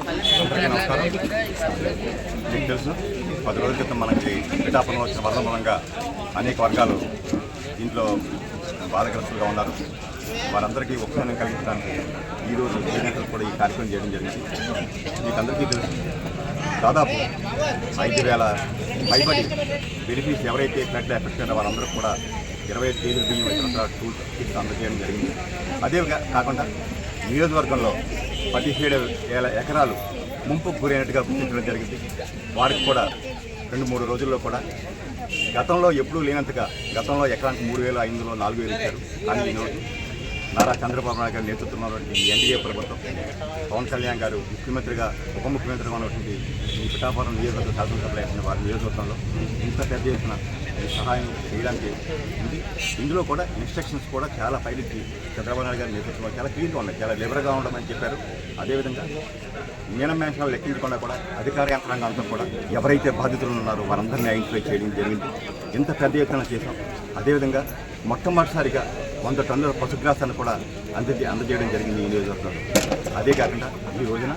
అందరికీ నమస్కారం మీకు తెలుసు? పది రోజుల క్రితం మనకి పిఠాపురం వచ్చిన వరద మూలంగా అనేక వర్గాలు దీంట్లో బాధగ్రస్తులుగా ఉన్నారు. వారందరికీ ఉపశమనం కలిగించడానికి ఈరోజు చేనేతలు కూడా ఈ కార్యక్రమం చేయడం జరిగింది. మీకు అందరికీ తెలుసు దాదాపు ఐదు వేల పైబడి బెనిఫిట్స్ ఎవరైతే ఫ్లడ్ ఎఫెక్ట్ అయినా వారందరూ కూడా ఇరవై ఐదు కేజీల బియ్యం ఇతర కిట్స్ అందజేయడం జరిగింది. అదే కాకుండా నియోజకవర్గంలో పదిహేడు వేల ఎకరాలు ముంపుకు గురైనట్టుగా గుర్తించడం జరిగింది. వారికి కూడా రెండు మూడు రోజుల్లో కూడా గతంలో ఎప్పుడూ లేనంతగా గతంలో ఎకరానికి మూడు వేల ఐదు వందలు నాలుగు వేలు ఇచ్చారు. కానీ ఈరోజు నారా చంద్రబాబు నాయుడు గారు నేతృత్వంలో ఎన్డీఏ ప్రభుత్వం పవన్ కళ్యాణ్ గారు ముఖ్యమంత్రిగా ఉప ముఖ్యమంత్రిగా ఉన్నటువంటి ఈ పిఠాపురం నియోజకవర్గ శాసనసభలో వారి నియోజకవర్గంలో ఇంత పెద్ద ఎత్తున సహాయం చేయడానికి ఉంది. ఇందులో కూడా ఇన్స్ట్రక్షన్స్ కూడా చాలా పైకి చంద్రబాబు నాయుడు గారి నేతృత్వంలో చాలా క్లీన్గా ఉన్నాయి. చాలా లిబరల్గా ఉండమని చెప్పారు. అదేవిధంగా నీలం మ్యాన్షన్లు లెక్కించకుండా కూడా అధికార యంత్రాంగంతో కూడా ఎవరైతే బాధితులు ఉన్నారో వారందరినీ ఐడెంటిఫై చేయడం జరిగింది. ఇంత పెద్ద ఎత్తున చేశాం. అదేవిధంగా మొట్టమొదటిసారిగా వంద టన్నుల పశుగ్రాసాన్ని కూడా అందజే అందజేయడం జరిగింది ఈ నియోజకవర్గంలో. అదే కాకుండా ఈ రోజున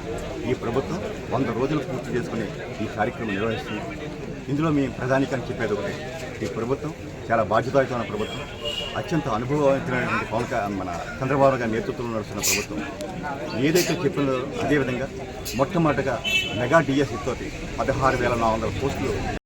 ఈ ప్రభుత్వం వంద రోజులు పూర్తి చేసుకుని ఈ కార్యక్రమం నిర్వహిస్తుంది. ఇందులో మీ ప్రధానికని చెప్పేది ఒకటి. ఈ ప్రభుత్వం చాలా బాధ్యతాయుతమైన ప్రభుత్వం. అత్యంత అనుభవవంతమైనటువంటి పవన్ మన చంద్రబాబు గారి నేతృత్వంలో నడుస్తున్న ప్రభుత్వం. ఏదైతే చెప్పిందో అదేవిధంగా మొట్టమొదటిగా మెగా డిఎస్సి తోటి పదహారు వేల నాలుగు వందల పోస్టులు